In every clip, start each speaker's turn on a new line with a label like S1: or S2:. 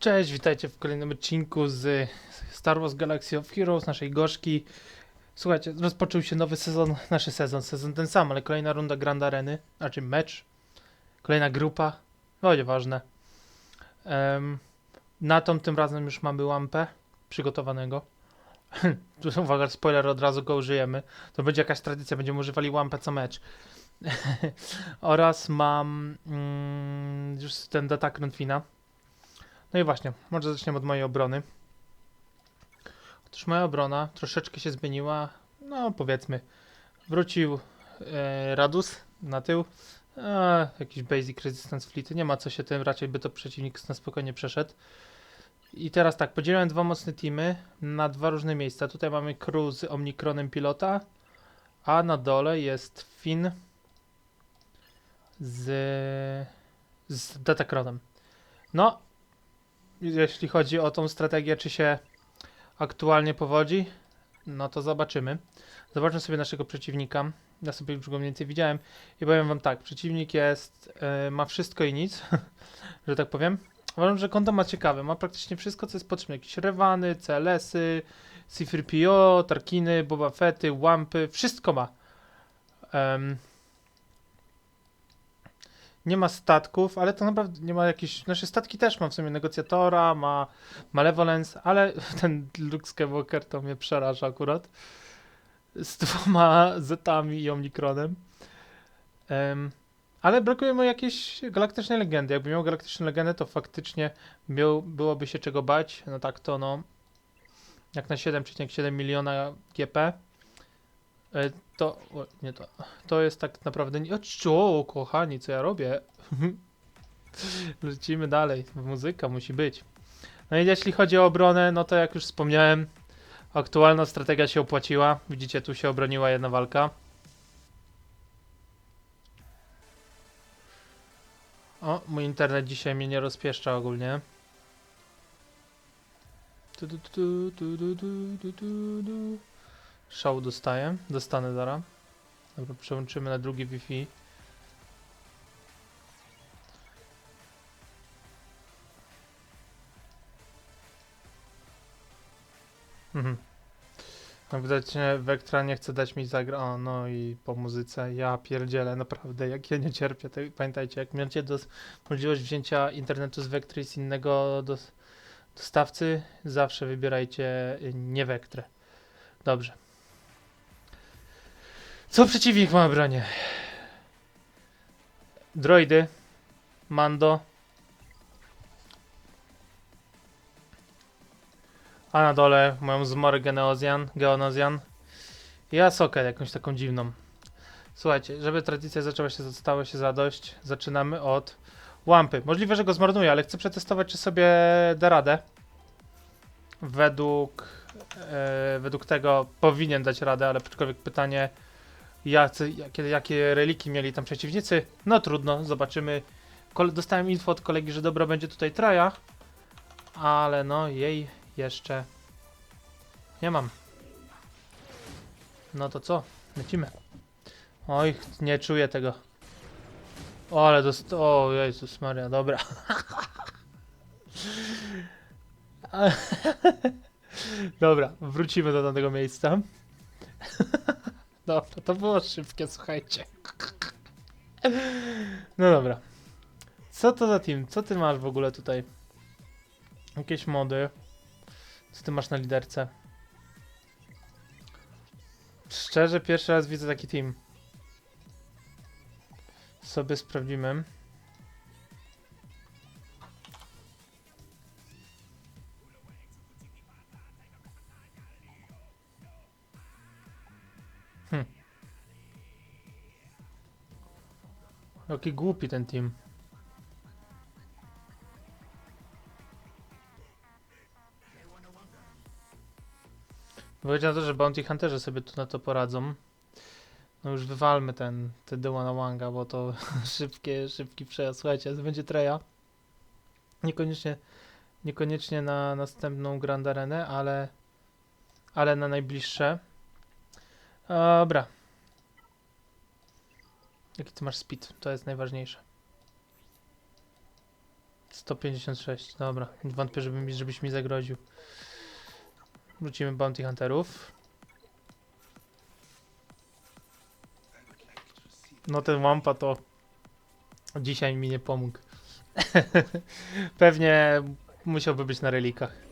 S1: Cześć, witajcie w kolejnym odcinku z Star Wars Galaxy of Heroes, naszej gorzki. Słuchajcie, rozpoczął się nowy sezon, nasz sezon, sezon ten sam, ale kolejna runda Grand Areny, znaczy mecz, kolejna grupa, no nieważne. Um, na tą tym razem już mamy lampę przygotowanego. Tu uwaga, spoiler, od razu go użyjemy. To będzie jakaś tradycja, będziemy używali lampę co mecz. Oraz mam mm, już ten data Fina. No i właśnie, może zaczniemy od mojej obrony. Otóż moja obrona troszeczkę się zmieniła, no powiedzmy, wrócił e, Radus na tył, e, jakiś basic resistance fleet, nie ma co się tym, raczej by to przeciwnik na spokojnie przeszedł. I teraz tak, podzieliłem dwa mocne teamy na dwa różne miejsca. Tutaj mamy crew z Omnikronem pilota, a na dole jest Finn z, z Datacronem. No, jeśli chodzi o tą strategię, czy się aktualnie powodzi, no to zobaczymy. Zobaczmy sobie naszego przeciwnika. Ja sobie już go mniej więcej widziałem i powiem wam tak, przeciwnik jest, e, ma wszystko i nic, że tak powiem. Uważam, że konto ma ciekawe, ma praktycznie wszystko, co jest potrzebne. Jakieś rewany, CLS-y, C-3PO, Tarkiny, Boba Fetty, Wampy, wszystko ma. Em, nie ma statków, ale to naprawdę nie ma jakichś. Nasze statki też ma w sumie negocjatora, ma Malevolence, ale ten Luke Skywalker to mnie przeraża akurat. Z dwoma Zetami i Omnikronem. Em, ale brakuje mu jakiejś galaktycznej legendy. Jakby miał galaktyczną legendę, to faktycznie miał, byłoby się czego bać. No tak to no. Jak na 7,7 miliona GP. E, To, o, nie to, to jest tak naprawdę, nie, o, kochani, co ja robię? Lecimy dalej, muzyka musi być. No i jeśli chodzi o obronę, no to jak już wspomniałem, aktualna strategia się opłaciła. Widzicie, tu się obroniła jedna walka. O, mój internet dzisiaj mnie nie rozpieszcza ogólnie. Tu, tu, tu, tu, tu, tu, tu, tu, tu. Szału dostaję. Dostanę zaraz. Dobra, przełączymy na drugi Wi-Fi. Mhm. No widać, Vectra nie chce dać mi zagra... O, no i po muzyce. Ja pierdzielę, naprawdę, jak ja nie cierpię. To, pamiętajcie, jak macie możliwość wzięcia internetu z Vectry z innego dos- dostawcy, zawsze wybierajcie y, nie Vectrę. Dobrze. Co przeciwnik ma w bronie? Droidy. Mando. A na dole moją zmorę Geneozjan, Geonozjan. I Asokę jakąś taką dziwną. Słuchajcie, żeby tradycja zaczęła się, stała się zadość, zaczynamy od łampy. Możliwe, że go zmarnuję, ale chcę przetestować, czy sobie da radę. Według, e, według tego powinien dać radę, ale aczkolwiek pytanie, jacy, jakie, jakie reliki mieli tam przeciwnicy. No trudno, zobaczymy. Kole dostałem info od kolegi, że dobra będzie tutaj traja, ale no jej jeszcze nie mam. No to co? Lecimy. Oj, nie czuję tego. O, ale dost... O, Jezus Maria, dobra. dobra, wrócimy do danego miejsca. Dobra, to było szybkie, słuchajcie. No dobra. Co to za team? Co ty masz w ogóle tutaj? Jakieś mody. Co ty masz na liderce? Szczerze, pierwszy raz widzę taki team. Sobie sprawdzimy. Jaki głupi ten team. Wychodzi na to, że Bounty Hunterzy sobie tu na to poradzą. No już wywalmy ten, te Dewana Wanga, bo to szybkie, szybki przejazd. Słuchajcie, będzie treja. Niekoniecznie, niekoniecznie na następną Grand Arenę, ale, ale na najbliższe. Dobra. Jaki ty masz speed? To jest najważniejsze. 156, dobra. Wątpię, żeby żebyś mi zagroził. Wrócimy Bounty Hunterów. No ten Wampa to dzisiaj mi nie pomógł. Pewnie musiałby być na relikach.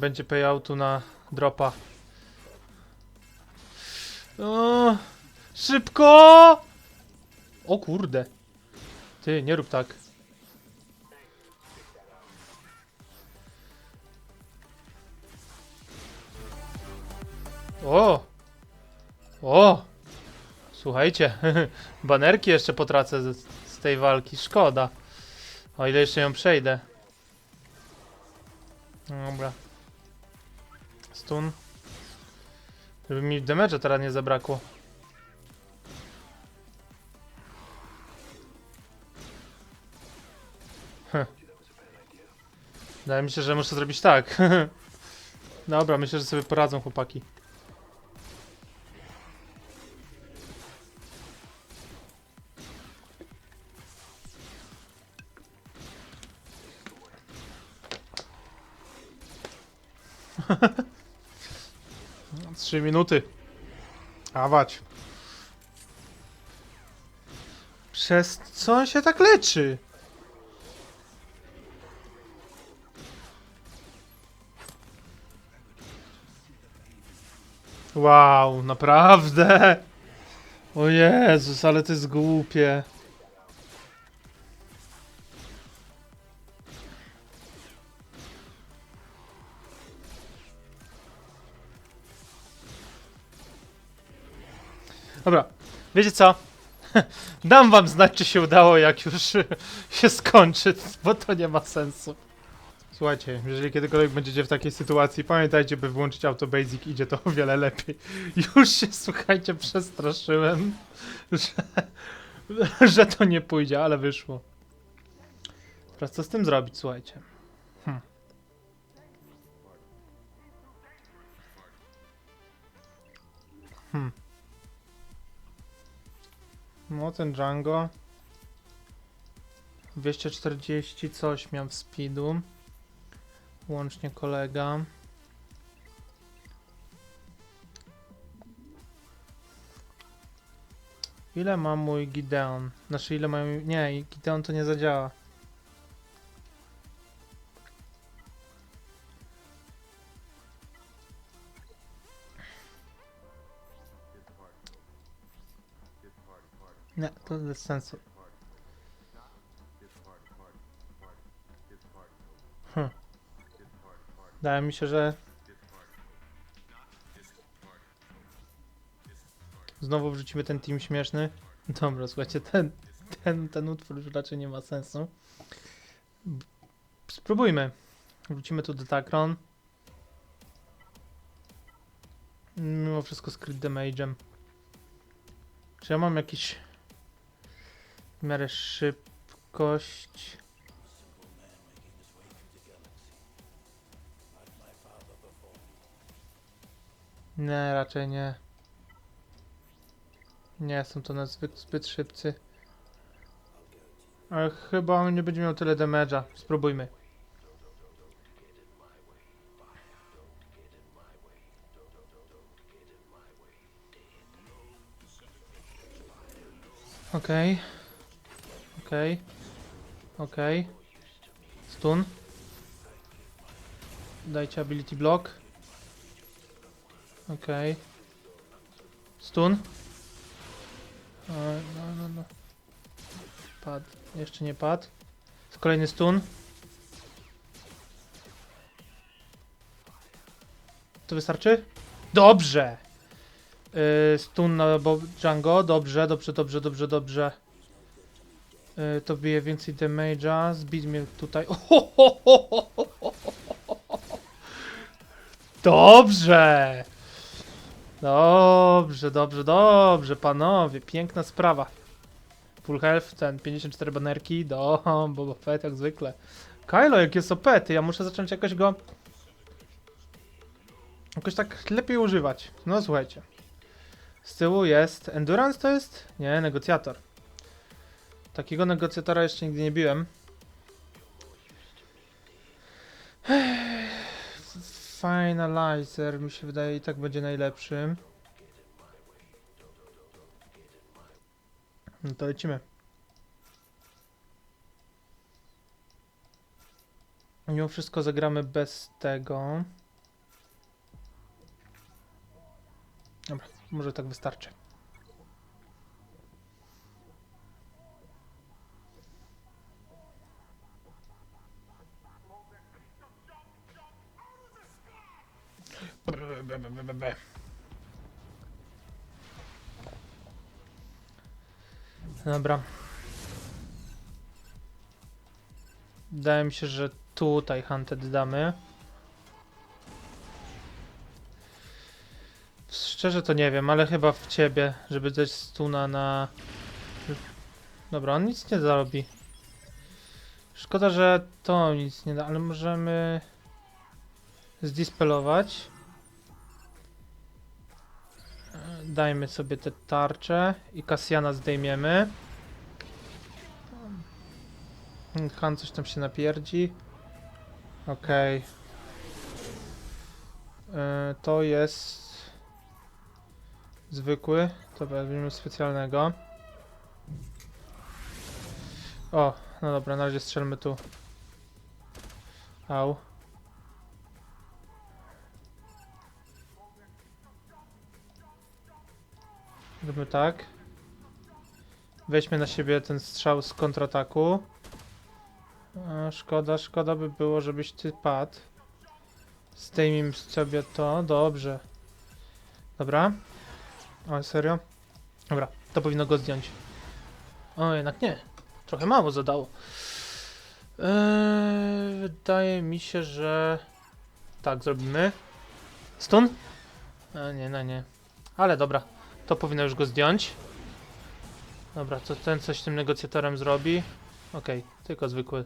S1: Będzie payoutu na dropa. O, szybko! O kurde. Ty, nie rób tak. O! O! Słuchajcie, banerki jeszcze potracę z, z tej walki. Szkoda. O ile jeszcze ją przejdę. Dobra. Stun. Żeby mi damage'a teraz nie zabrakło. Heh. Wydaje mi się, że muszę zrobić tak. Dobra, myślę, że sobie poradzą chłopaki. Trzy minuty. Awać. Przez co on się tak leczy? Wow, naprawdę? O Jezus, ale to jest głupie. Wiecie co? Dam wam znać, czy się udało, jak już się skończy, bo to nie ma sensu. Słuchajcie, jeżeli kiedykolwiek będziecie w takiej sytuacji, pamiętajcie, by włączyć Auto Basic, idzie to o wiele lepiej. Już się, słuchajcie, przestraszyłem, że, że to nie pójdzie, ale wyszło. Teraz co z tym zrobić, słuchajcie? Hm. Hmm. No, ten Django. 240 coś miał w speedu. Łącznie kolega. Ile ma mój Gideon? Znaczy ile mają... Nie, Gideon to nie zadziała. Nie, to bez sensu. Hm. Wydaje mi się, że... Znowu wrzucimy ten team śmieszny. Dobra, słuchajcie, ten, ten, ten utwór już raczej nie ma sensu. Spróbujmy. Wrócimy tu do Takron. Mimo wszystko z crit damage'em. Czy ja mam jakiś w miarę szybkość? Nie, raczej nie. Nie są to na zbyt, zbyt szybcy. Ale chyba on nie będzie miał tyle damage'a. Spróbujmy. Okej. Okej. Okej. Stun. Dajcie ability block. Okej. Stun. O, No, no, no. Padł. Jeszcze nie padł. Kolejny stun. To wystarczy? Dobrze! Yy, stun na Bo Django. Dobrze, dobrze, dobrze, dobrze, dobrze. Yy, to bije więcej damage'a. Zbić mnie tutaj. Dobrze! Dobrze, dobrze, dobrze, panowie. Piękna sprawa. Full health, ten 54 banerki. Do, Boba Fett jak zwykle. Kylo, jak jest OP, ja muszę zacząć jakoś go... Jakoś tak lepiej używać. No słuchajcie. Z tyłu jest... Endurance to jest? Nie, negocjator. Takiego negocjatora jeszcze nigdy nie biłem. Finalizer mi się wydaje i tak będzie najlepszym. No to lecimy. Mimo wszystko zagramy bez tego. Dobra, może tak wystarczy. Dobra. Wydaje mi się, że tutaj Hunted damy. Szczerze to nie wiem, ale chyba w ciebie, żeby dać stuna na... Dobra, on nic nie zarobi. Szkoda, że to nic nie da, ale możemy zdispelować. Dajmy sobie te tarcze i Kasjana zdejmiemy. Han coś tam się napierdzi. Okej. E, To jest zwykły. To weźmiemy specjalnego. O, no dobra, na razie strzelmy tu. Au. Robimy tak. Weźmy na siebie ten strzał z kontrataku. A, szkoda, szkoda by było, żebyś ty padł. Zdejmijmy sobie to. Dobrze. Dobra. O, serio? Dobra, to powinno go zdjąć. O, jednak nie. Trochę mało zadało. Eee, wydaje mi się, że... Tak, zrobimy. Stun? A, nie, no nie. Ale dobra. To powinno już go zdjąć. Dobra, to ten coś tym negocjatorem zrobi. Okej, tylko zwykły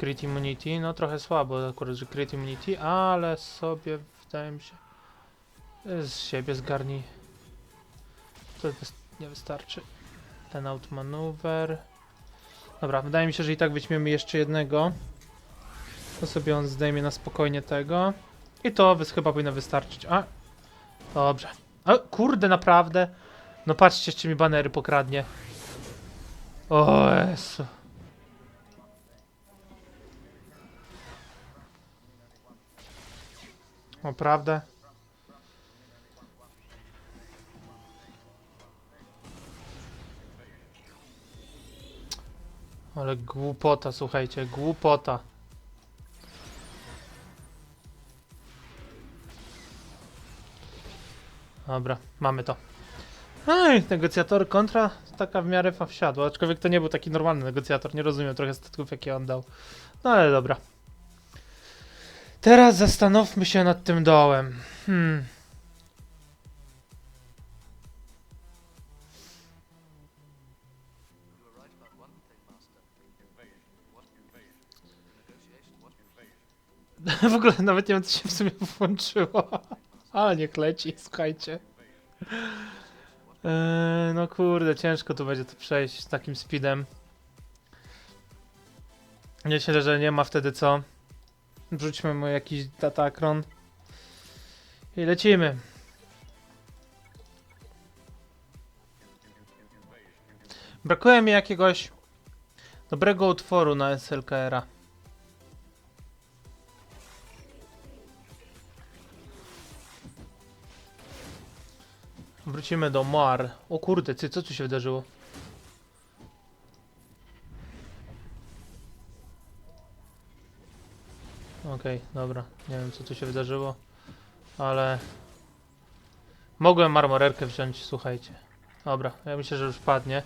S1: crit immunity. No trochę słabo akurat, że crit immunity, ale sobie wydaje mi się z siebie zgarni. To nie wystarczy. Ten outmaneuver. Dobra, wydaje mi się, że i tak weźmiemy jeszcze jednego. To sobie on zdejmie na spokojnie tego. I to chyba powinno wystarczyć. A, dobrze. O, kurde, naprawdę? No patrzcie, jeszcze mi banery pokradnie. O Jezu. Naprawdę? Ale głupota, słuchajcie, głupota. Dobra, mamy to. Ej, negocjator kontra taka w miarę fa- wsiadła, aczkolwiek to nie był taki normalny negocjator, nie rozumiem trochę statków jakie on dał. No ale dobra. Teraz zastanówmy się nad tym dołem. Hmm. W ogóle nawet nie wiem co się w sumie włączyło. Ale niech leci, słuchajcie. Eee, no kurde, ciężko tu będzie to przejść z takim speedem. Myślę, że nie ma wtedy co. Wrzućmy mu jakiś datakron. I lecimy. Brakuje mi jakiegoś dobrego utworu na SLKR-a. Wrócimy do Mar. O kurde, ty, co tu się wydarzyło? Okej, dobra. Nie wiem, co tu się wydarzyło, ale... Mogłem marmorerkę wziąć, słuchajcie. Dobra, ja myślę, że już padnie.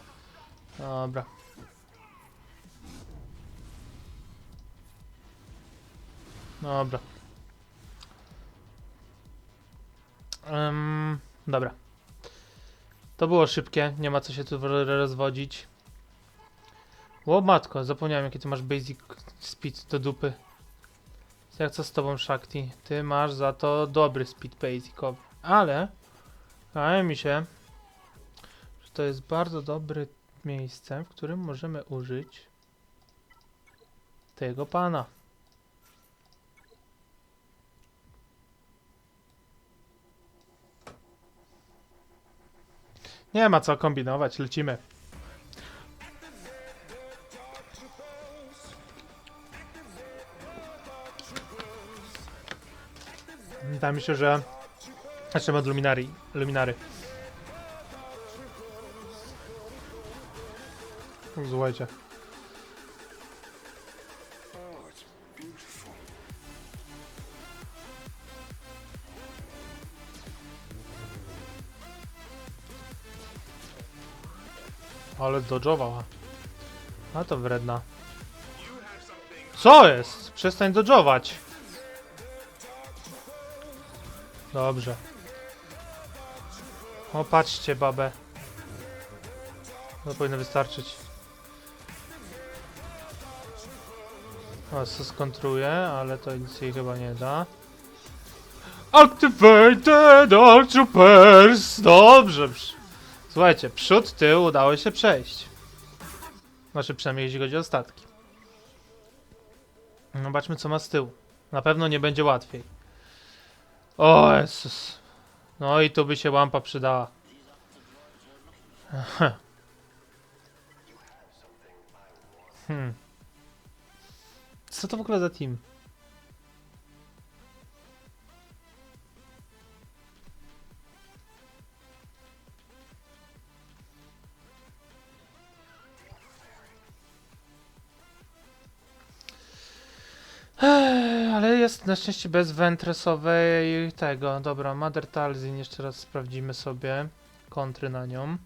S1: Dobra. Dobra. Em, Dobra. To było szybkie, nie ma co się tu ro- rozwodzić. Ło matko, zapomniałem jakie ty masz basic speed do dupy. Jak co z tobą Shakti? Ty masz za to dobry speed basicowy. Ale wydaje mi się, że to jest bardzo dobre miejsce, w którym możemy użyć tego pana. Nie ma co kombinować, lecimy. Wydaje mi się, że zaczniemy od luminari, luminary. Słuchajcie. Ale dodżowała. A to wredna. Co jest? Przestań dodżować. Dobrze. O, patrzcie, babę. To powinno wystarczyć. O, skontruję, ale to nic jej chyba nie da. Activated all troopers! Dobrze. Słuchajcie, przód, tył udało się przejść. Znaczy przynajmniej jeśli chodzi o statki. Zobaczmy co ma z tyłu. Na pewno nie będzie łatwiej. O Jezus. No i tu by się lampa przydała. Hmm. Co to w ogóle za team? Ale jest na szczęście bez wentresowej tego. Dobra, Mother Talzin jeszcze raz sprawdzimy sobie kontry na nią.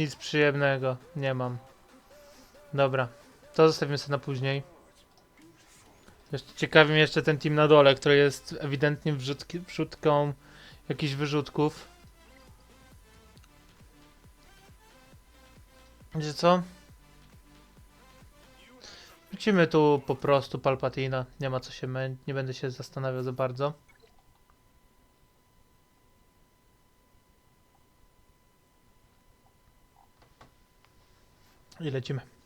S1: Nic, przyjemnego nie mam. Dobra, to zostawimy sobie na później. Jeszcze ciekawi mnie jeszcze ten team na dole, który jest ewidentnie wrzutki, wrzutką jakichś wyrzutków. Wiecie co? Wrócimy tu po prostu Palpatina. Nie ma co się nie będę się zastanawiał za bardzo. I lecimy.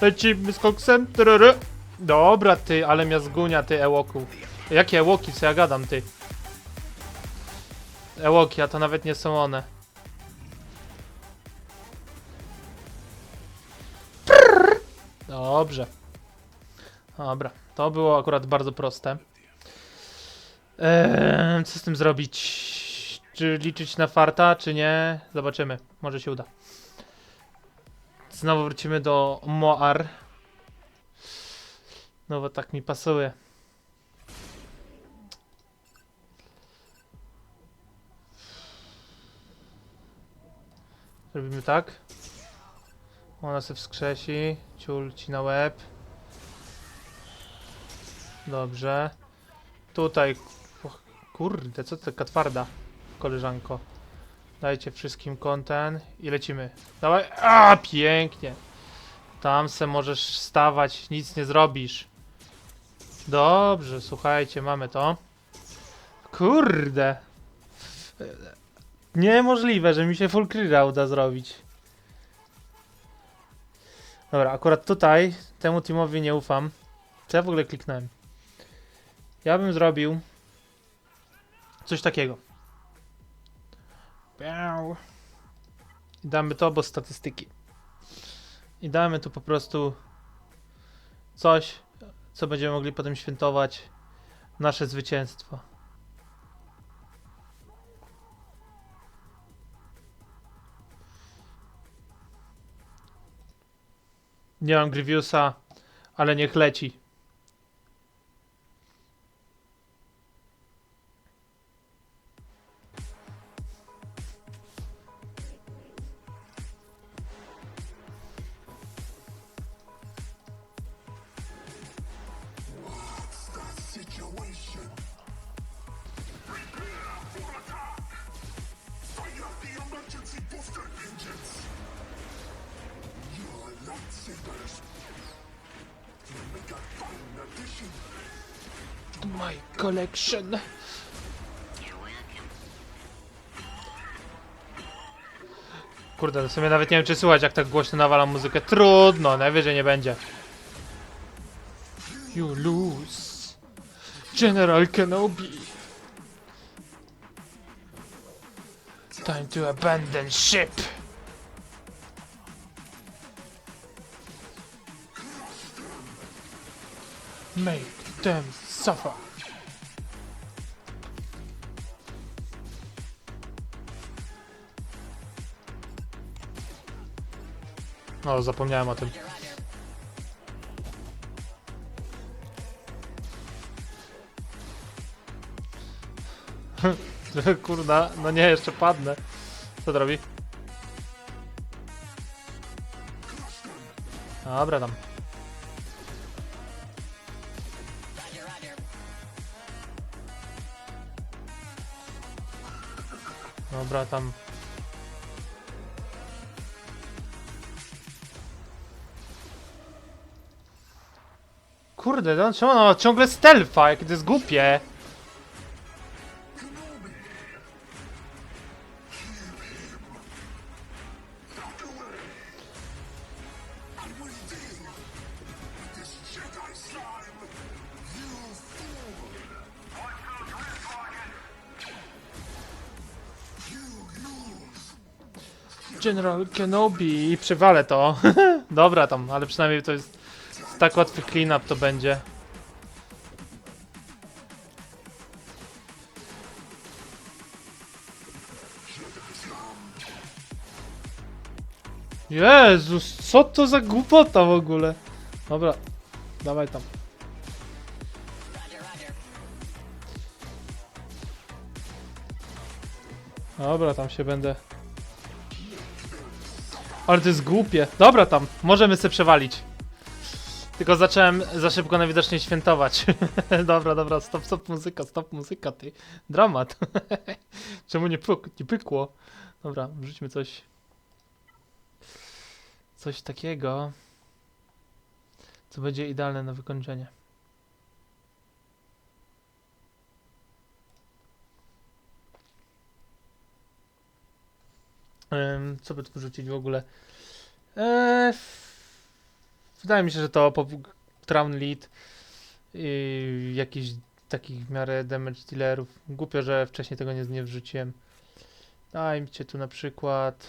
S1: Lecimy z koksem. Dobra ty, ale mnie zgunia ty ełoku. Jakie ełoki, co ja gadam ty? Ełoki, a to nawet nie są one. Dobrze. Dobra, to było akurat bardzo proste. Eee, co z tym zrobić? Czy liczyć na farta, czy nie? Zobaczymy. Może się uda. Znowu wrócimy do Moar. No bo tak mi pasuje. Zrobimy tak. Ona se wskrzesi. Ciul ci na łeb. Dobrze. Tutaj. Kurde, co to taka twarda, koleżanko. Dajcie wszystkim kontent i lecimy. Dawaj. A, pięknie. Tam se możesz stawać, nic nie zrobisz. Dobrze, słuchajcie, mamy to. Kurde. Niemożliwe, że mi się full cleara uda zrobić. Dobra, akurat tutaj temu teamowi nie ufam. Co ja w ogóle kliknąłem? Ja bym zrobił coś takiego. I damy to, bo statystyki. I damy tu po prostu coś, co będziemy mogli potem świętować nasze zwycięstwo. Nie mam Grievousa, ale niech leci. My collection. Kurde, w sumie nawet nie wiem czy słuchać jak tak głośno nawalam muzykę. Trudno, najwyżej nie będzie. You lose. General Kenobi. Time to abandon ship. Make them suffer. O, zapomniałem o tym. Kurda, no nie, jeszcze padnę. Co to robi? Dobra, tam. Dobra, tam. Kurde, no czemu ma ciągle stealtha, jakie to jest głupie. General Kenobi i przywalę to. Dobra tam, ale przynajmniej to jest tak łatwy clean up to będzie. Jezus, co to za głupota w ogóle? Dobra, dawaj tam. Dobra, tam się będę ale to jest głupie. Dobra tam, możemy sobie przewalić. Tylko zacząłem za szybko najwidoczniej świętować. dobra, dobra, stop, stop muzyka, stop muzyka, ty. Dramat. Czemu nie, puk- nie pykło? Dobra, wrzućmy coś. Coś takiego. Co będzie idealne na wykończenie. Co by tu wrzucić w ogóle? Eee, wydaje mi się, że to Crown Lead i jakiś takich w miarę damage dealerów. Głupio, że wcześniej tego nie, nie wrzuciłem. Dajcie tu na przykład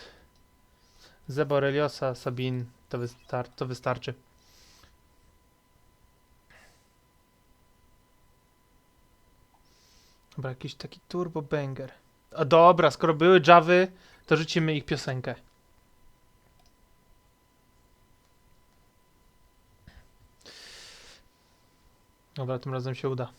S1: Zeboreliosa, Sabin, to, wystar to wystarczy. Dobra, jakiś taki turbo banger. A dobra, skoro były Javy, to rzucimy ich piosenkę. Dobra, tym razem się uda.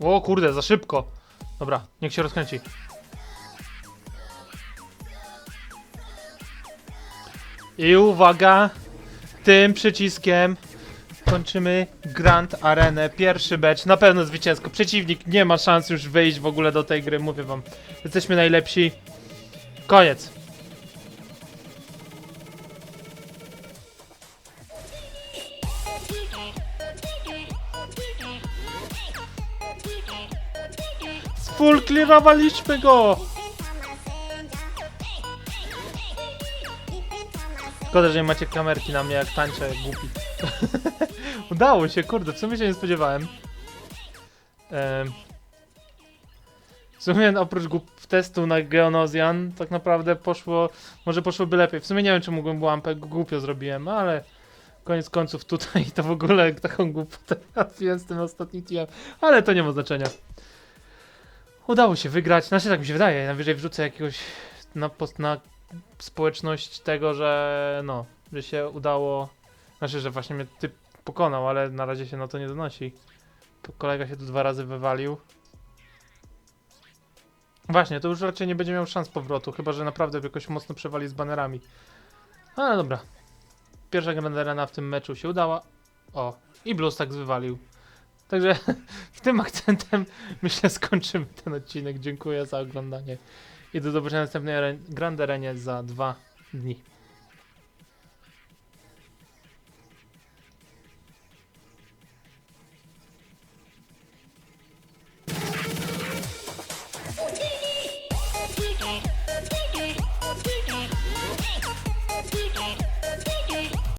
S1: O kurde, za szybko. Dobra, niech się rozkręci. I uwaga, tym przyciskiem kończymy Grand Arenę, pierwszy becz, na pewno zwycięsko. Przeciwnik nie ma szans już wyjść w ogóle do tej gry, mówię wam. Jesteśmy najlepsi. Koniec. Sfulklirowaliśmy go! Szkoda, że nie macie kamerki na mnie jak tańczę, głupi. Udało się, kurde, w sumie się nie spodziewałem. Em, w sumie oprócz głup testu na Geonosian, tak naprawdę poszło, może poszłoby lepiej. W sumie nie wiem, czy mógłbym łampę głupio zrobiłem, ale koniec końców tutaj to w ogóle taką głupotę trafiłem tym ostatnim teamem, ale to nie ma znaczenia. Udało się wygrać, znaczy tak mi się wydaje, najwyżej wrzucę jakiegoś na, post, na społeczność tego, że no, że się udało, znaczy, że właśnie mnie typ pokonał, ale na razie się na to nie donosi. Ko- Kolega się tu dwa razy wywalił. Właśnie, to już raczej nie będzie miał szans powrotu, chyba że naprawdę jakoś mocno przewali z banerami. Ale dobra. Pierwsza Grand Arena w tym meczu się udała. O, i Blues tak wywalił. Także tym akcentem myślę skończymy ten odcinek. Dziękuję za oglądanie i do zobaczenia w następnej Grand Arenie za dwa dni.